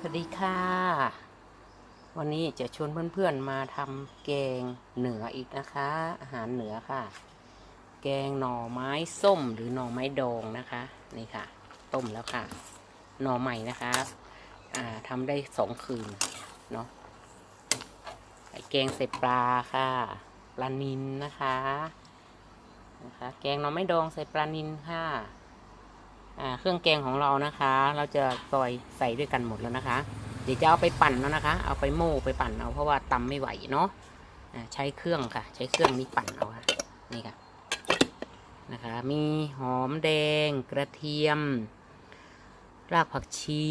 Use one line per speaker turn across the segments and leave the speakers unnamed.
สวัสดีค่ะ วันนี้จะชวนเพื่อนๆมาทำแกงเหนืออีกนะคะ อาหารเหนือค่ะ แกงหน่อไม้ส้มหรือหน่อไม้ดองนะคะ นี่ค่ะ ต้มแล้วค่ะ หน่อใหม่นะคะอ่าทำได้สองคืนเนาะแกงใส่ปลาค่ะปลานินนะคะนะคะ แกงหน่อไม้ดองใส่ปลานินค่ะ เครื่องแกงของเรานะคะ เราจะซอยใส่ด้วยกันหมดแล้วนะคะ เดี๋ยวจะเอาไปปั่นแล้วนะคะ เอาไปโม่ไปปั่นเอาเพราะว่าตำไม่ไหวเนาะใช้เครื่องค่ะ ใช้เครื่องนี้ปั่นเอาค่ะ นี่ค่ะนะคะ มีหอมแดง กระเทียม รากผักชี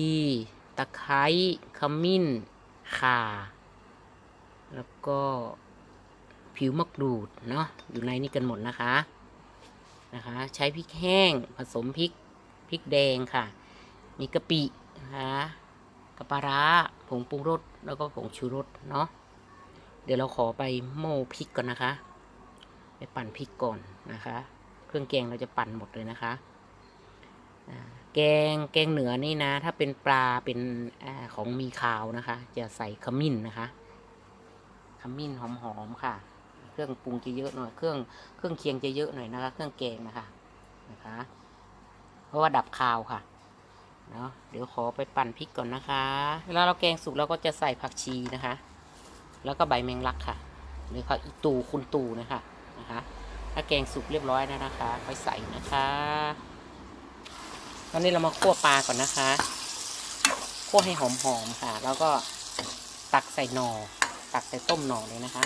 ตะไคร้ขมิ้นข่า แล้วก็ผิวมะกรูดเนาะอยู่ในนี้กันหมดนะคะนะคะ ใช้พริกแห้งผสมพริก พริกแดงค่ะ มีกะปินะคะกะปลาร้าผงปรุงรสแล้วก็ผงชูรสเนาะเดี๋ยวเราขอไปโม่พริกก่อนนะคะ ไปปั่นพริกก่อนนะคะ เครื่องแกงเราจะปั่นหมดเลยนะคะแกงแกงเหนือนี่นะ ถ้าเป็นปลาเป็นอของมีขาวนะคะ จะใส่ขมิ้นนะคะ ขมิ้นหอมๆค่ะ เครื่องปรุงจะเยอะหน่อยเครื่องเครื่องเคียงจะเยอะหน่อยนะคะ เครื่องแกงนะคะนะคะ เพราะว่าดับคาวค่ะเนาะเดี๋ยวขอไปปั่นพริกก่อนนะคะ เวลาเราแกงสุกเราก็จะใส่ผักชีนะคะ แล้วก็ใบแมงลักค่ะหรือเขาอีตูคุณตูนะคะนะคะถ้าแกงสุกเรียบร้อยแล้วนะคะค่อยใส่นะคะตอนนี้เรามาคั่วปลาก่อนนะคะคั่วให้หอมๆค่ะ แล้วก็ตักใส่หนอ่อตักใส่ต้มหน่อเลยนะคะ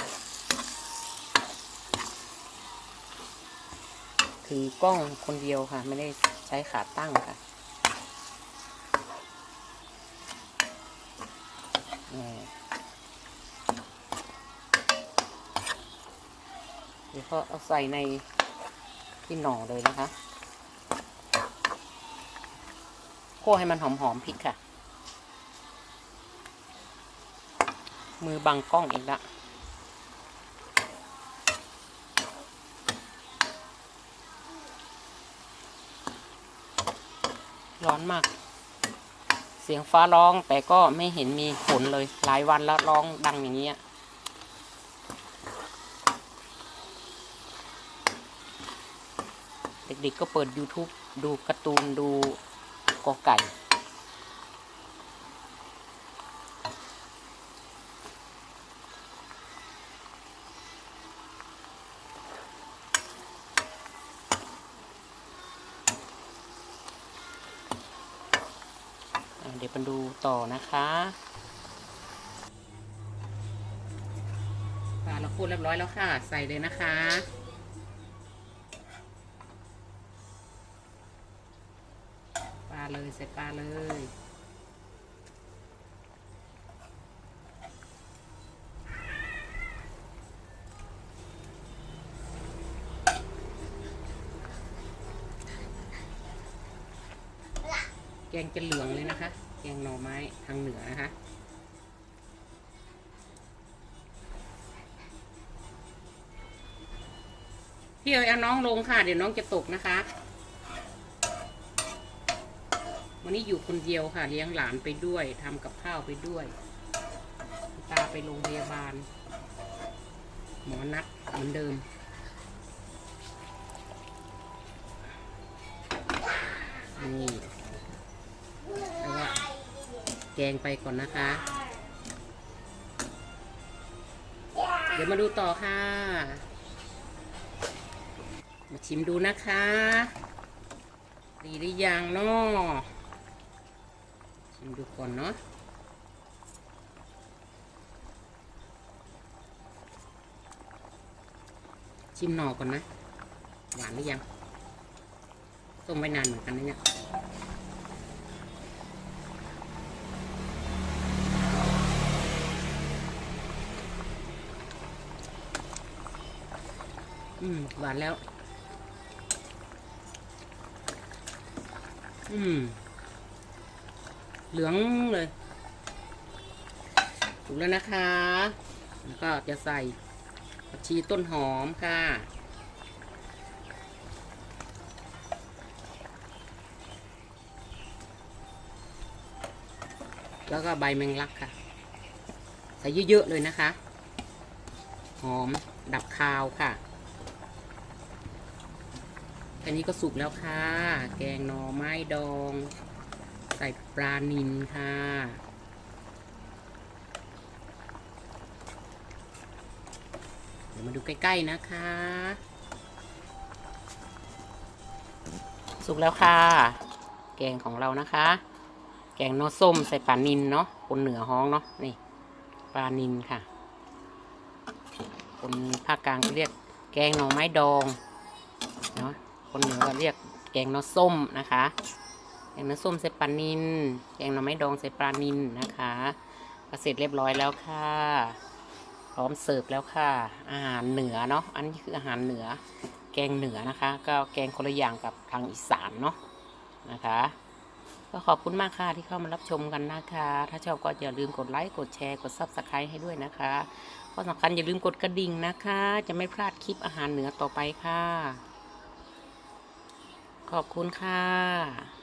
ถือกล้องคนเดียวค่ะ ไม่ได้ ช้ขาตั้งค่ะนี่เดี๋ยวก็เอาใส่ในที่หน่อเลยนะคะคั่วให้มันหอมๆพริกค่ะ มือบังกล้องเองละ ร้อนมาก เสียงฟ้าร้องแต่ก็ไม่เห็นมีฝนเลย หลายวันแล้วร้องดังอย่างนี้ยเด็กๆก็เปิด YouTube ดูการ์ตูนดูกอไก่ เดี๋ยวมาดูต่อนะคะปลาเราคูดเรียบร้อยแล้วค่ะ ใส่เลยนะคะ ปลาเลยใส่ปลาเลย แกงจะเหลืองเลยนะคะ แกงหน่อไม้ทางเหนือนะคะ พี่เอ๋เอาน้องลงค่ะ เดี๋ยวน้องจะตกนะคะ วันนี้อยู่คนเดียวค่ะ เลี้ยงหลานไปด้วยทำกับข้าวไปด้วย ตาไปโรงพยาบาล หมอนัดเหมือนเดิมนี่ แกงไปก่อนนะคะ เดี๋ยวมาดูต่อค่ะ มาชิมดูนะคะ ดีหรือยังเนาะชิมดูก่อนเนาะชิมหน่อก่อนนะ หวานหรือยังต้มไว้นานเหมือนกันนะเนี่ย อืม หวานแล้ว อืม เหลืองเลยถูกแล้วนะคะ แล้วก็จะใส่ผักชีต้นหอมค่ะ แล้วก็ใบแมงลักค่ะ ใส่เยอะ ๆ เลยนะคะ หอมดับคาวค่ะ อันนี้ก็สุกแล้วค่ะ แกงหน่อไม้ดอง ใส่ปลานิลค่ะ เดี๋ยวมาดูใกล้ๆนะคะ สุกแล้วค่ะ แกงของเรานะคะ แกงนอส้มใส่ปลานินเนาะ คนเหนือฮ้องเนาะ นี่ ปลานินค่ะ คนภาคกลางเรียกแกงหน่อไม้ดอง เนาะ คนเหนือก็เรียกแกงน้อส้มนะคะ แกงน้อส้มใส่ปลานินแกงหน่อไม้ดองใส่ปลานินนะคะก็เสร็จเรียบร้อยแล้วค่ะ พร้อมเสิร์ฟแล้วค่ะ อาหารเหนือเนาะ อันนี้คืออาหารเหนือ แกงเหนือนะคะ ก็แกงคนละอย่างกับทางอีสานเนาะนะคะ ก็ขอบคุณมากค่ะที่เข้ามารับชมกันนะคะ ถ้าชอบก็อย่าลืมกดไลค์ กดแชร์ กด subscribe ให้ด้วยนะคะข้อสำคัญอย่าลืมกดกระดิ่งนะคะ จะไม่พลาดคลิปอาหารเหนือต่อไปค่ะ ขอบคุณค่ะ